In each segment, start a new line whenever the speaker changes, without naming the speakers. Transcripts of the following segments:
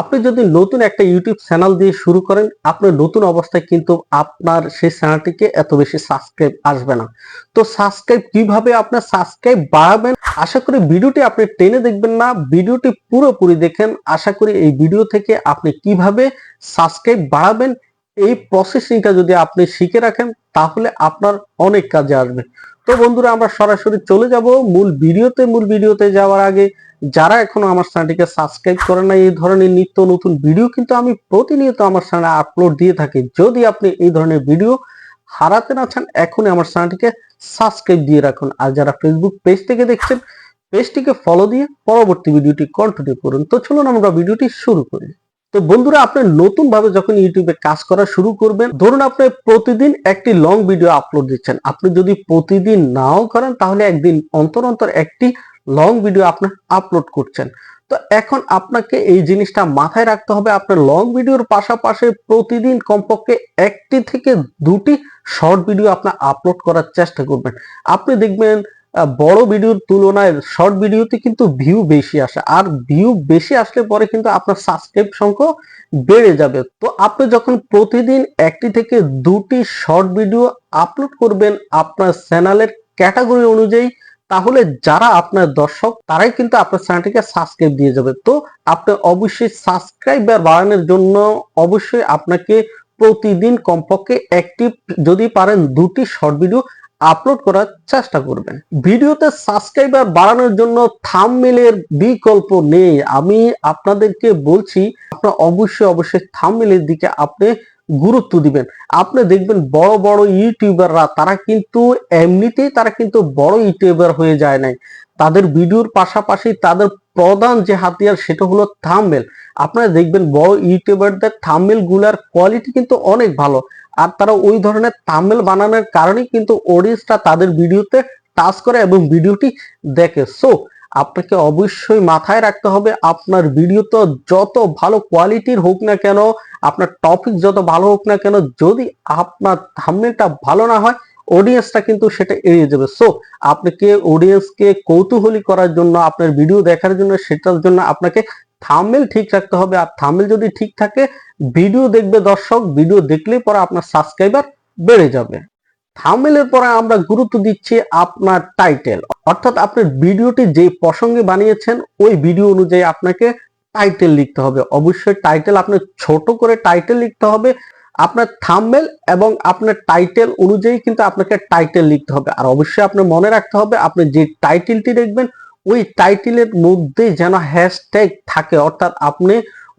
আপনি যদি নতুন একটা ইউটিউব চ্যানেল দিয়ে শুরু করেন, আপনার নতুন অবস্থায় কিন্তু আপনার সেই চ্যানেলটিকে এত বেশি সাবস্ক্রাইব আসবে না। তো সাবস্ক্রাইব কীভাবে আপনার সাবস্ক্রাইব বাড়াবেন? আশা করি ভিডিওটি আপনি টেনে দেখবেন না। ভিডিওটি পুরোপুরি দেখেন। আশা করি এই ভিডিও থেকে আপনি কীভাবে সাবস্ক্রাইব বাড়াবেন এই প্রসেসিংটা যদি আপনি শিখে রাখেন, তাহলে আপনার অনেক কাজে আসবে। তো বন্ধুরা, আমরা সরাসরি চলে যাব মূল ভিডিওতে। মূল ভিডিওতে যাওয়ার আগে, যারা এখনও আমার চ্যানেলটিকে সাবস্ক্রাইব করে না এই ধরনের নিত্য নতুন ভিডিও কিন্তু আমি প্রতিনিয়ত আমার চ্যানেলে আপলোড দিয়ে থাকি। যদি আপনি এই ধরনের ভিডিও হারাতে না চান, এখনই আমার চ্যানেলটিকে সাবস্ক্রাইব দিয়ে রাখুন। আর যারা ফেসবুক পেজ থেকে দেখছেন পেজটিকে ফলো দিয়ে পরবর্তী ভিডিওটি কন্টিনিউ করুন। তো চলুন আমরা ভিডিওটি শুরু করি। তো বন্ধুরা, আপনি নতুন ভাবে যখন ইউটিউবে কাজ করা শুরু করবেন, ধরুন আপনি প্রতিদিন একটি লং ভিডিও আপলোড দিচ্ছেন। আপনি যদি প্রতিদিন নাও করেন, তাহলে একদিন অন্তর অন্তর একটি লং ভিডিও আপনি আপলোড করছেন। তো এখন আপনাকে এই জিনিসটা মাথায় রাখতে হবে আপনার লং ভিডিওর পাশাপাশি প্রতিদিন কমপক্ষে একটি থেকে দুটি শর্ট ভিডিও আপনার আপলোড করার চেষ্টা করবেন। আপনি দেখবেন বড় ভিডিওর তুলনায় শর্ট ভিডিওতে কিন্তু ভিউ বেশি আসে। আর ভিউ বেশি আসলে পরে কিন্তু আপনার সাবস্ক্রাইব সংখ্যা বেড়ে যাবে। তো আপনি যখন প্রতিদিন একটি থেকে দুটি শর্ট ভিডিও আপলোড করবেন আপনার চ্যানেলের ক্যাটাগরি অনুযায়ী, তাহলে যারা আপনার দর্শক, তারাই কিন্তু আপনার চ্যানেলটিকে সাবস্ক্রাইব দিয়ে যাবে। তো আপনি অবশ্যই সাবস্ক্রাইবার বাড়ানোর জন্য অবশ্যই আপনাকে প্রতিদিন কমপক্ষে একটি, যদি পারেন দুটি শর্ট ভিডিও আপলোড করার চেষ্টা করবেন। ভিডিওতে সাবস্ক্রাইবার বাড়ানোর জন্য থাম্বনেলের বিকল্প নেই। আমি আপনাদেরকে বলছি, আপনার অবশ্যই অবশ্যই থাম্বনেলের দিকে আপনি গুরুত্ব দিবেন। আপনি দেখবেন বড় বড় ইউটিউবাররা, তারা কিন্তু এমনিতেই তারা কিন্তু বড় ইউটিউবার হয়ে যায় নাই। তাদের ভিডিওর পাশাপাশি তাদের প্রধান যে হাতিয়ার, সেটা হলো থাম্বনেল আপনারা দেখবেন বড় ইউটিউবারদের থাম্বনেলগুলার কোয়ালিটি কিন্তু অনেক ভালো। আর তারা ওই ধরনের থাম্বনেল বানানোর কারণেই কিন্তু অডিয়েন্সটা তাদের ভিডিওতে টাচ করে এবং ভিডিওটি দেখে। সো আপনাকে অবশ্যই মাথায় রাখতে হবে, আপনার ভিডিও তো যত ভালো কোয়ালিটির হোক না কেন, আপনার টপিক যত ভালো হোক না কেন, যদি আপনার থাম্বনেলটা ভালো না হয় অডিয়েন্সটা কিন্তু সেটা এড়িয়ে যাবে। সো আপনাকে অডিয়েন্সকে কৌতূহলী করার জন্য, আপনার ভিডিও দেখার জন্য, সেটার জন্য আপনাকে থাম্বনেল ঠিক রাখতে হবে। আর থাম্বনেল যদি ঠিক থাকে ভিডিও দেখবে দর্শক ভিডিও দেখলেই পরে আপনার সাবস্ক্রাইবার বেড়ে যাবে। থাম্বনেলের পরে আমরা গুরুত্ব দিচ্ছি আপনার টাইটেল অর্থাৎ আপনার ভিডিওটি যে প্রসঙ্গে বানিয়েছেন, ওই ভিডিও অনুযায়ী আপনাকে টাইটেল লিখতে হবে। অবশ্যই টাইটেল আপনার ছোট করে টাইটেল লিখতে হবে, আপনার থাম্বনেল এবং আপনার টাইটেল অনুযায়ী কিন্তু আপনাকে টাইটেল লিখতে হবে। আর অবশ্যই আপনার মনে রাখতে হবে, আপনি যে টাইটেলটি দেখবেন, ওই টাইটেলের মধ্যে যেন হ্যাশট্যাগ থাকে। অর্থাৎ আপনি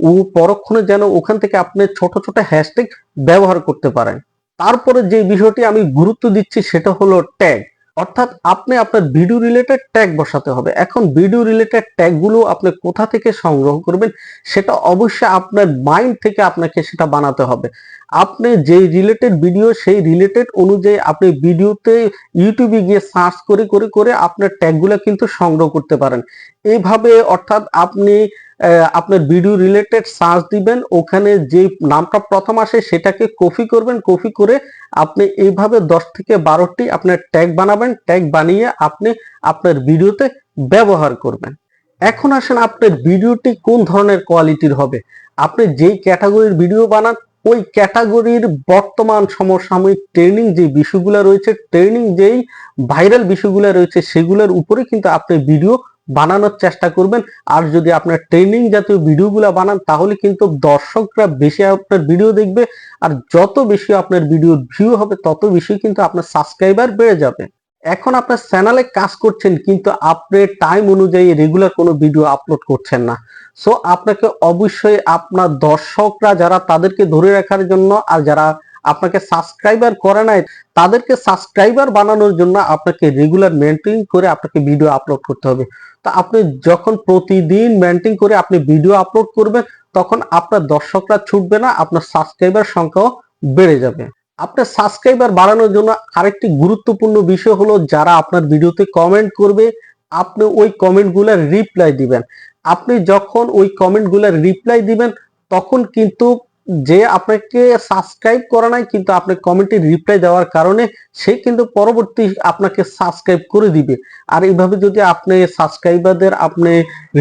ও পরক্ষণে যেন ওখান থেকে আপনি ছোট ছোট হ্যাশট্যাগ ব্যবহার করতে পারেন। তারপরে যে বিষয়টি আমি গুরুত্ব দিচ্ছি সেটা হলো ট্যাগ অর্থাৎ আপনি আপনার ভিডিও রিলেটেড ট্যাগ বসাতে হবে। এখন ভিডিও রিলেটেড ট্যাগগুলো আপনি কোথা থেকে সংগ্রহ করবেন সেটা অবশ্যই আপনার মাইন্ড থেকে আপনাকে সেটা বানাতে হবে। আপনি যে রিলেটেড ভিডিও সেই রিলেটেড অনুযায়ী আপনি ভিডিওতে ইউটিউবে গিয়ে সার্চ করে করে করে আপনার ট্যাগগুলো কিন্তু সংগ্রহ করতে পারেন। এইভাবে অর্থাৎ আপনি আপনার ভিডিও রিলেটেড সার্চ দিবেন, ওখানে যে নামটা প্রথম আসে সেটাকে কপি করবেন কপি করে আপনি এইভাবে দশ থেকে বারোটি আপনার ট্যাগ বানাবেন ট্যাগ বানিয়ে আপনি আপনার ভিডিওতে ব্যবহার করবেন। এখন আসেন আপনার ভিডিওটি কোন ধরনের কোয়ালিটির হবে? আপনি যেই ক্যাটাগরির ভিডিও বানান, ওই ক্যাটাগরির বর্তমান সমসাময়িক ট্রেনিং যে বিষয়গুলো রয়েছে ট্রেনিং যেই ভাইরাল বিষয়গুলো রয়েছে, সেগুলোর উপরে কিন্তু আপনি ভিডিও বানানোর চেষ্টা করবেন। আর যদি আপনার ট্রেনিং জাতীয় ভিডিওগুলো বানান, তাহলে কিন্তু দর্শকরা বেশি আপনার ভিডিও দেখবে। আর যত বেশি আপনার ভিডিও ভিউ হবে, তত বেশি কিন্তু আপনার সাবস্ক্রাইবার বেড়ে যাবে। এখন আপনার চ্যানেলে কাজ করছেন, কিন্তু আপনি টাইম অনুযায়ী রেগুলার কোনো ভিডিও আপলোড করছেন না। সো আপনাকে অবশ্যই আপনার দর্শকরা যারা তাদেরকে ধরে রাখার জন্য আর যারা আপনাকে সাবস্ক্রাইবার করে নাই, তাদেরকে সাবস্ক্রাইবার বানানোর জন্য আপনাকে রেগুলার মেনটেন করে আপনাকে ভিডিও আপলোড করতে হবে। তো আপনি যখন প্রতিদিন মেনটেন করে আপনি ভিডিও আপলোড করবেন, তখন আপনার দর্শকরা ছুটবে না, আপনার সাবস্ক্রাইবার সংখ্যাও বেড়ে যাবে। আপনার সাবস্ক্রাইবার বাড়ানোর জন্য আরেকটি গুরুত্বপূর্ণ বিষয় হলো, যারা আপনার ভিডিওতে কমেন্ট করবে, আপনি ওই কমেন্টগুলোর রিপ্লাই দিবেন। আপনি যখন ওই কমেন্টগুলোর রিপ্লাই দিবেন, তখন কিন্তু যে আপনাকে সাবস্ক্রাইব করা নাই, কিন্তু আপনি কমেন্টে রিপ্লাই দেওয়ার কারণে সে কিন্তু পরবর্তী আপনাকে সাবস্ক্রাইব করে দিবে। আর এইভাবে যদি আপনি সাবস্ক্রাইবারদের আপনি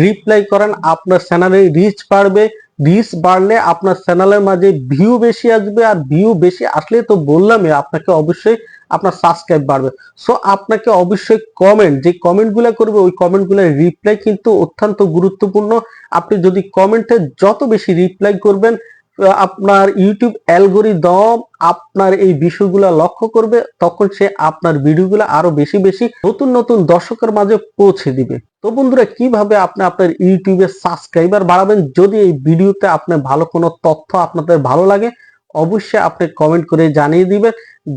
রিপ্লাই করেন, আপনার চ্যানেলে রিচ বাড়বে। রিচ বাড়লে আপনার চ্যানেলের মাঝে ভিউ বেশি আসবে, আর ভিউ বেশি আসলে তো বললামই, আপনাকে অবশ্যই আপনার সাবস্ক্রাইব বাড়বে। সো আপনাকে অবশ্যই কমেন্ট যে কমেন্টগুলো করবে, ওই কমেন্টগুলোর রিপ্লাই কিন্তু অত্যন্ত গুরুত্বপূর্ণ। আপনি যদি কমেন্টে যত বেশি রিপ্লাই করবেন আপনার ইউটিউব অ্যালগোরিদম আপনার এই বিষয়গুলো লক্ষ্য করবে, তখন সে আপনার ভিডিওগুলো আরও বেশি বেশি নতুন নতুন দর্শকের মাঝে পৌঁছে দিবে। তো বন্ধুরা, কীভাবে আপনি আপনার ইউটিউবে সাবস্ক্রাইবার বাড়াবেন? যদি এই ভিডিওতে আপনার ভালো কোনো তথ্য আপনাদের ভালো লাগে, অবশ্যই আপনি কমেন্ট করে জানিয়ে দিবেন।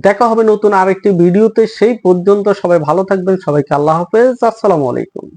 দেখা হবে নতুন আরেকটি ভিডিওতে। সেই পর্যন্ত সবাই ভালো থাকবেন। সবাইকে আল্লাহ হাফেজ। আসসালামু আলাইকুম।